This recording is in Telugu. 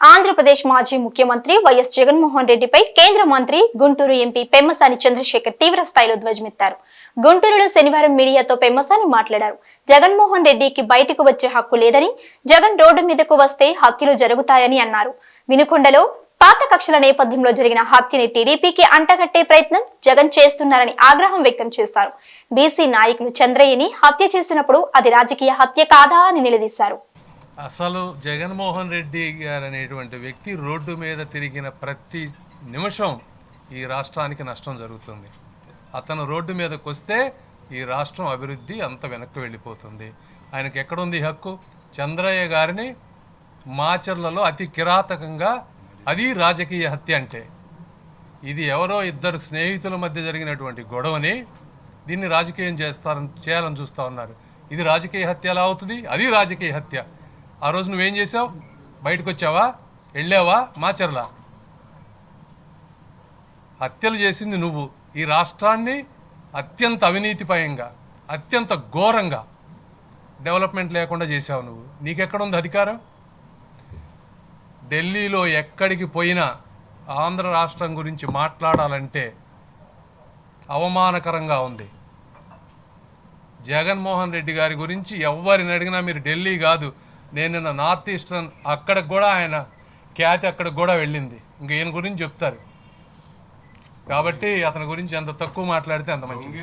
ఆంధ్రప్రదేశ్ మాజీ ముఖ్యమంత్రి వైఎస్ జగన్మోహన్ రెడ్డిపై కేంద్ర మంత్రి గుంటూరు ఎంపీ పెమ్మసాని చంద్రశేఖర్ తీవ్ర స్థాయిలో ధ్వజమెత్తారు. గుంటూరులో శనివారం మీడియాతో పెమ్మసాని మాట్లాడారు. జగన్మోహన్ రెడ్డికి బయటకు వచ్చే హక్కు లేదని జగన్ రోడ్డు మీదకు వస్తే హత్యలు జరుగుతాయని అన్నారు. వినుకొండలో పాత కక్షల నేపథ్యంలో జరిగిన హత్యని టీడీపీకి అంటగట్టే ప్రయత్నం జగన్ చేస్తున్నారని ఆగ్రహం వ్యక్తం చేశారు. బీసీ నాయకులు చంద్రయ్యని హత్య చేసినప్పుడు అది రాజకీయ హత్య కాదా అని నిలదీశారు. అసలు జగన్మోహన్ రెడ్డి గారు అనేటువంటి వ్యక్తి రోడ్డు మీద తిరిగిన ప్రతి నిమిషం ఈ రాష్ట్రానికి నష్టం జరుగుతుంది. అతను రోడ్డు మీదకి వస్తే ఈ రాష్ట్రం అభివృద్ధి అంత వెనక్కి వెళ్ళిపోతుంది. ఆయనకి ఎక్కడుంది హక్కు? చంద్రయ్య గారిని మాచర్లలో అతి కిరాతకంగా అది రాజకీయ హత్య అంటే. ఇది ఎవరో ఇద్దరు స్నేహితుల మధ్య జరిగినటువంటి గొడవని దీన్ని రాజకీయం చేస్తారని చేయాలని చూస్తూ ఉన్నారు. ఇది రాజకీయ హత్య ఎలా అవుతుంది? అది రాజకీయ హత్య. ఆ రోజు నువ్వేం చేసావు? బయటకు వచ్చావా వెళ్ళావా? మాచర్లా? హత్యలు చేసింది నువ్వు. ఈ రాష్ట్రాన్ని అత్యంత అవినీతిపయంగా అత్యంత ఘోరంగా డెవలప్మెంట్ లేకుండా చేసావు నువ్వు. నీకెక్కడుంది అధికారం? ఢిల్లీలో ఎక్కడికి పోయినా ఆంధ్ర రాష్ట్రం గురించి మాట్లాడాలంటే అవమానకరంగా ఉంది. జగన్మోహన్ రెడ్డి గారి గురించి ఎవరిని అడిగినా మీరు ఢిల్లీ కాదు నేను నిన్న నార్త్ ఈస్టర్న్ అక్కడికి కూడా ఆయన ఖ్యాతి అక్కడికి కూడా వెళ్ళింది. ఇంక ఈయన గురించి చెప్తారు. కాబట్టి అతని గురించి ఎంత తక్కువ మాట్లాడితే అంత మంచిది.